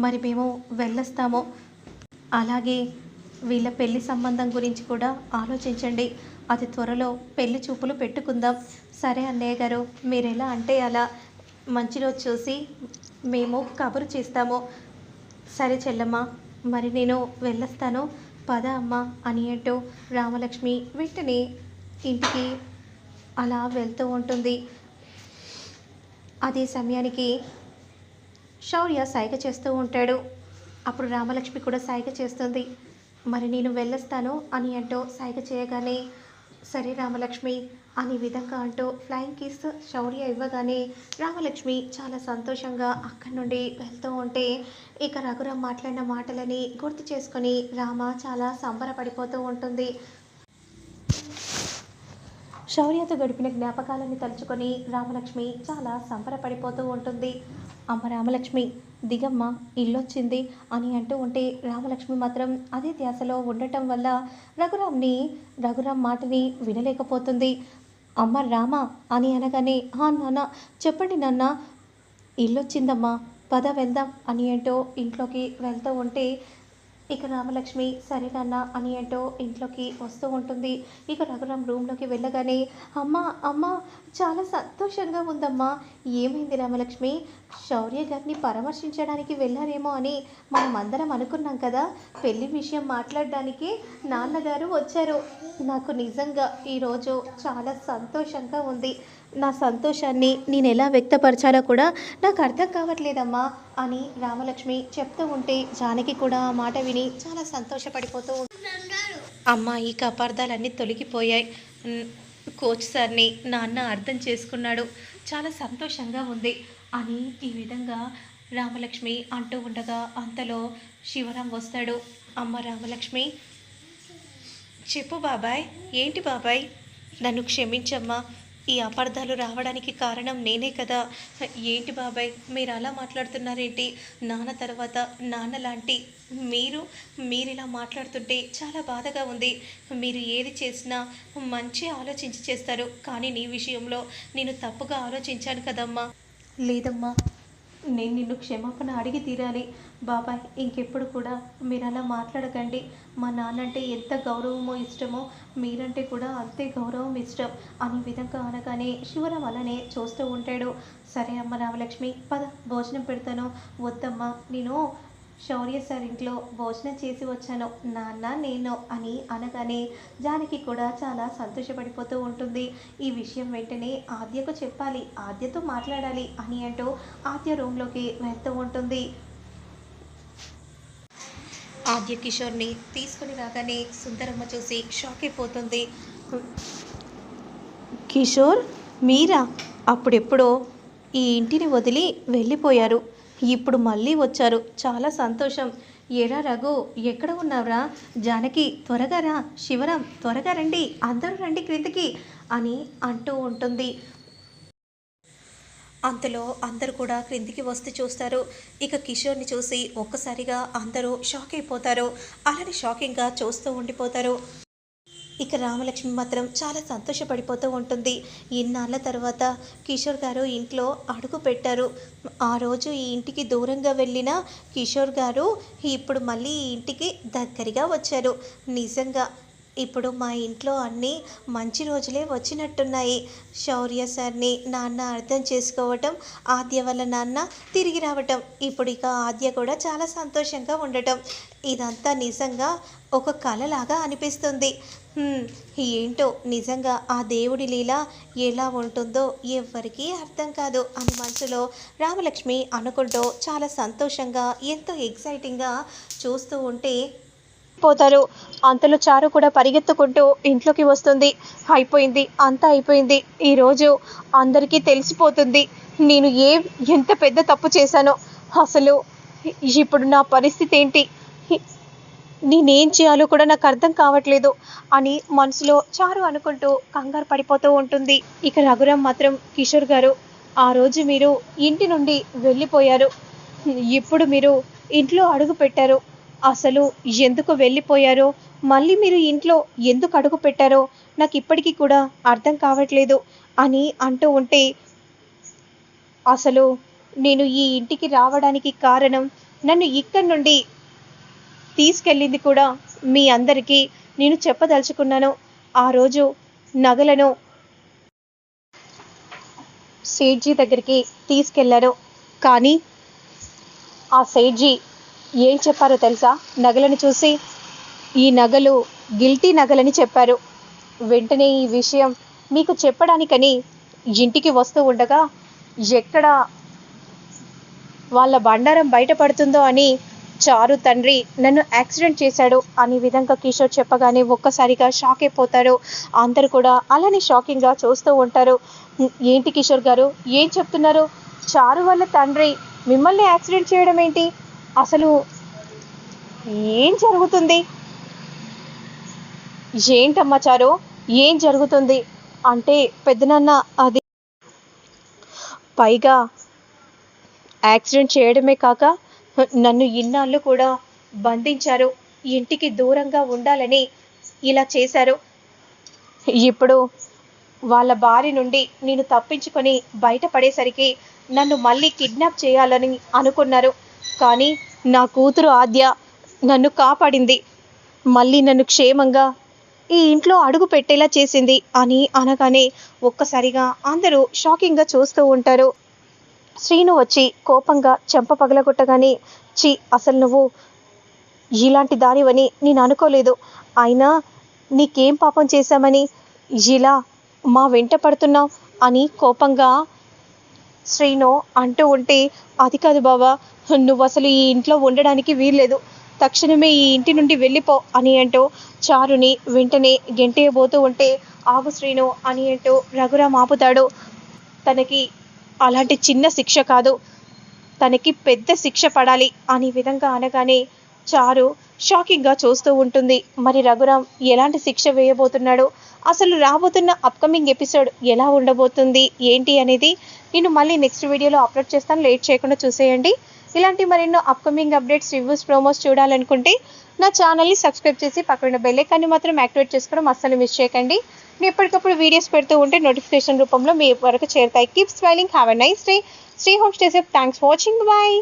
మరి మేము వెళ్ళొస్తాము. అలాగే వీళ్ళ పెళ్ళి సంబంధం గురించి కూడా ఆలోచించండి. అది త్వరలో పెళ్ళి చూపులు పెట్టుకుందాం. సరే అన్నయ్య గారు మీరు ఎలా అంటే అలా మంచి రోజు చూసి మేము కబురు చేస్తాము. సరే చెల్లమ్మ మరి నేను వెళ్ళొస్తాను. పద అమ్మ అని అంటూ రామలక్ష్మి వెంటనే ఇంటికి అలా వెళ్తూ ఉంటుంది. అదే సమయానికి శౌర్య సైగ చేస్తూ ఉంటాడు. అప్పుడు రామలక్ష్మి కూడా సైగ చేస్తుంది. మరి నేను వెళ్ళొస్తాను అని అంటూ సైగ చేయగానే సరే రామలక్ష్మి అని విధంగా అంటూ ఫ్లయింగ్ కిస్ శౌర్య ఇవ్వగానే రామలక్ష్మి చాలా సంతోషంగా అక్కడి నుండి వెళ్తూ ఉంటే ఇక రఘురామ్ మాట్లాడిన మాటలని గుర్తు చేసుకొని రామ చాలా సంబరపడిపోతూ ఉంటుంది. శౌర్యతో గడిపిన జ్ఞాపకాలని తలుచుకొని రామలక్ష్మి చాలా సంబరపడిపోతూ ఉంటుంది. అమ్మ రామలక్ష్మి దిగమ్మ ఇల్లొచ్చింది అని అంటూ ఉంటే రామలక్ష్మి మాత్రం అదే ధ్యాసలో ఉండటం వల్ల రఘురామ్ని రఘురామ్ మాటని వినలేకపోతుంది. అమ్మ రామ అని అనగానే ఆ నాన్న చెప్పండి నాన్న ఇల్లొచ్చిందమ్మా పద వెళ్దాం అని అంటూ ఇంట్లోకి వెళ్తూ ఉంటే ఇక రామలక్ష్మి సరే నాన్న అని అంటూ ఇంట్లోకి వస్తూ ఉంటుంది. ఇక రఘురామ్ రూమ్లోకి వెళ్ళగానే అమ్మ అమ్మ చాలా సంతోషంగా ఉందమ్మా ఏమైంది రామలక్ష్మి? శౌర్య గారిని పరామర్శించడానికి వెళ్ళారేమో అని మనం అందరం అనుకున్నాం కదా. పెళ్ళి విషయం మాట్లాడడానికి నాన్నగారు వచ్చారు. నాకు నిజంగా ఈరోజు చాలా సంతోషంగా ఉంది. నా సంతోషాన్ని నేను ఎలా వ్యక్తపరచాలో కూడా నాకు అర్థం కావట్లేదమ్మా అని రామలక్ష్మి చెప్తూ ఉంటే జానకి కూడా ఆ మాట విని చాలా సంతోషపడిపోతూ ఉంటుంది అమ్మ ఈ కపార్థాలన్నీ తొలగిపోయాయి. కోచ్ సార్ని నాన్న అర్థం చేసుకున్నాడు. చాలా సంతోషంగా ఉంది. అని ఈ విధంగా రామలక్ష్మి అంటూ ఉండగా అంతలో శివరాం వస్తాడు. అమ్మ రామలక్ష్మి చెప్పు బాబాయ్ ఏంటి బాబాయ్? నన్ను క్షమించమ్మా. ఈ అపార్థాలు రావడానికి కారణం నేనే కదా. ఏంటి బాబాయ్ మీరు అలా మాట్లాడుతున్నారేంటి? నాన్న తర్వాత నాన్న లాంటి మీరు మీరు ఇలా మాట్లాడుతుంటే చాలా బాధగా ఉంది. మీరు ఏది చేసినా మంచి ఆలోచించి చేస్తారు. కానీ నీ విషయంలో నేను తప్పుగా ఆలోచించాను కదమ్మా. లేదమ్మా నేను నిన్ను క్షమాపణ అడిగి తీరాలి. బాబాయ్ ఇంకెప్పుడు కూడా మీరు అలా మాట్లాడకండి. మా నాన్నంటే ఎంత గౌరవమో ఇష్టమో మీరంటే కూడా అంతే గౌరవం ఇష్టం అనే విధంగా అనగానే శివరాం అలానే చూస్తూ ఉంటాడు. సరే అమ్మ రామలక్ష్మి పద భోజనం పెడతాను. వద్దమ్మా నేను శౌర్య సార్ ఇంట్లో భోజనం చేసి వచ్చాను. నాన్న నేను అని అనగానే జానకి కూడా చాలా సంతోషపడిపోతూ ఉంటుంది. ఈ విషయం వెంటనే ఆద్యకు చెప్పాలి. ఆద్యతో మాట్లాడాలి అని అంటూ ఆద్య రూమ్లోకి వెళ్తూ ఉంటుంది. ఆద్య కిషోర్ని తీసుకుని రాగానే సుందరమ్మ చూసి షాక్ అయిపోతుంది. కిషోర్ మీరా? అప్పుడెప్పుడో ఈ ఇంటిని వదిలి వెళ్ళిపోయారు. ఇప్పుడు మళ్ళీ వచ్చారు. చాలా సంతోషం. ఏరా రఘు ఎక్కడ ఉన్నావురా? జానకి త్వరగా రా. శివరాం త్వరగా రండి. అందరూ రండి క్రిందికి అని అంటూ ఉంటుంది. అంతలో అందరూ కూడా క్రిందికి వస్తూ చూస్తారు. ఇక కిషోర్ని చూసి ఒక్కసారిగా అందరూ షాక్ అయిపోతారు. అలానే షాకింగ్గా చూస్తూ ఉండిపోతారు. ఇక రామలక్ష్మి మాత్రం చాలా సంతోషపడిపోతూ ఉంటుంది. ఇన్నాళ్ళ తర్వాత కిషోర్ గారు ఇంట్లో అడుగు పెట్టారు. ఆ రోజు ఈ ఇంటికి దూరంగా వెళ్ళిన కిషోర్ గారు ఇప్పుడు మళ్ళీ ఈ ఇంటికి దగ్గరగా వచ్చారు. నిజంగా ఇప్పుడు మా ఇంట్లో అన్నీ మంచి రోజులే వచ్చినట్టున్నాయి. శౌర్య సార్ని నాన్న అర్థం చేసుకోవటం ఆద్య వల్ల నాన్న తిరిగి రావటం ఇప్పుడు ఇక ఆద్య కూడా చాలా సంతోషంగా ఉండటం. ఇదంతా నిజంగా ఒక కలలాగా అనిపిస్తుంది. ఏంటో నిజంగా ఆ దేవుడి లీల ఎలా ఉంటుందో ఎవ్వరికీ అర్థం కాదు. అని మనసులో రామలక్ష్మి అనుకుంటూ చాలా సంతోషంగా ఎంతో ఎక్సైటింగ్గా చూస్తూ ఉంటే పోతారు. అంతలో చారు కూడా పరిగెత్తుకుంటూ ఇంట్లోకి వస్తుంది. అయిపోయింది. అంతా అయిపోయింది. ఈరోజు అందరికీ తెలిసిపోతుంది. నేను ఏ ఎంత పెద్ద తప్పు చేశానో. అసలు ఇప్పుడు నా పరిస్థితి ఏంటి? నేనేం చేయాలో కూడా నాకు అర్థం కావట్లేదు అని మనసులో చారు అనుకుంటూ కంగారు పడిపోతూ ఉంటుంది. ఇక రఘురాం మాత్రం కిషోర్ గారు ఆ రోజు మీరు ఇంటి నుండి వెళ్ళిపోయారు. ఇప్పుడు మీరు ఇంట్లో అడుగు పెట్టారు. అసలు ఎందుకు వెళ్ళిపోయారో మళ్ళీ మీరు ఇంట్లో ఎందుకు అడుగు పెట్టారో నాకు ఇప్పటికీ కూడా అర్థం కావట్లేదు అని అంటూ ఉంటే అసలు నేను ఈ ఇంటికి రావడానికి కారణం నన్ను ఇక్కడి నుండి తీసుకెళ్ళింది కూడా మీ అందరికీ నేను చెప్పదలుచుకున్నాను. ఆ రోజు నగలను సేట్జీ దగ్గరికి తీసుకెళ్ళారు. కానీ ఆ సేట్జీ ఏం చెప్పారో తెలుసా? నగలను చూసి ఈ నగలు గిల్టీ నగలని చెప్పారు. వెంటనే ఈ విషయం మీకు చెప్పడానికని ఇంటికి వస్తూ ఉండగా ఎక్కడ వాళ్ళ బండారం బయటపడుతుందో అని చారు తండ్రి నన్ను యాక్సిడెంట్ చేశాడు అనే విధంగా కిషోర్ చెప్పగానే ఒక్కసారిగా షాక్ అయిపోతాడు అందరు కూడా అలానే షాకింగ్గా చూస్తూ ఉంటారు. ఏంటి కిషోర్ గారు? ఏం చెప్తున్నారు? చారు వాళ్ళ తండ్రి మిమ్మల్ని యాక్సిడెంట్ చేయడం ఏంటి? అసలు ఏం జరుగుతుంది? ఏంటమ్మా చారు? ఏం జరుగుతుంది? అంటే పెద్దనాన్న అది పైగా యాక్సిడెంట్ చేయడమే కాక నన్ను ఇన్నాళ్ళు కూడా బంధించారు. ఇంటికి దూరంగా ఉండాలని ఇలా చేశారు. ఇప్పుడు వాళ్ళ బారి నుండి నేను తప్పించుకొని బయటపడేసరికి నన్ను మళ్ళీ కిడ్నాప్ చేయాలని అనుకున్నారు. కానీ నా కూతురు ఆద్య నన్ను కాపాడింది. మళ్ళీ నన్ను క్షేమంగా ఈ ఇంట్లో అడుగు పెట్టేలా చేసింది అని అనగానే ఒక్కసారిగా అందరూ షాకింగ్గా చూస్తూ ఉంటారు. శ్రీను వచ్చి కోపంగా చెంప పగలగొట్టగానే చి అసలు నువ్వు ఇలాంటి దానివని నేను అనుకోలేదు. అయినా నీకేం పాపం చేశామని ఇలా మా వెంట పడుతున్నావు అని కోపంగా శ్రీను అంటూ ఉంటే అది కాదు బాబా నువ్వు అసలు ఈ ఇంట్లో ఉండడానికి వీల్లేదు. తక్షణమే ఈ ఇంటి నుండి వెళ్ళిపో అని అంటూ చారుని వెంటనే గెంటేయబోతూ ఉంటే ఆగు శ్రీను అని అంటూ రఘురామ్ ఆపుతాడు తనకి అలాంటి చిన్న శిక్ష కాదు తనకి పెద్ద శిక్ష పడాలి అనే విధంగా అనగానే చారు షాకింగ్గా చూస్తూ ఉంటుంది. మరి రఘురామ్ ఎలాంటి శిక్ష వేయబోతున్నాడు? అసలు రాబోతున్న అప్కమింగ్ ఎపిసోడ్ ఎలా ఉండబోతుంది? ఏంటి అనేది నేను మళ్ళీ నెక్స్ట్ వీడియోలో అప్లోడ్ చేస్తాను. లేట్ చేయకుండా చూసేయండి. ఇలాంటి మరెన్నో అప్కమింగ్ అప్డేట్స్ రివ్యూస్ ప్రోమోస్ చూడాలనుకుంటే నా ఛానల్ని సబ్స్క్రైబ్ చేసి పక్కన బెల్లైకాన్ని మాత్రం యాక్టివేట్ చేసుకోవడం అస్సలు మిస్ చేయకండి. నేను ఎప్పటికప్పుడు వీడియోస్ పెడుతూ ఉంటే నోటిఫికేషన్ రూపంలో మీ వరకు చేరుతాయి. Keep smiling have a nice day stay home stay safe thanks watching bye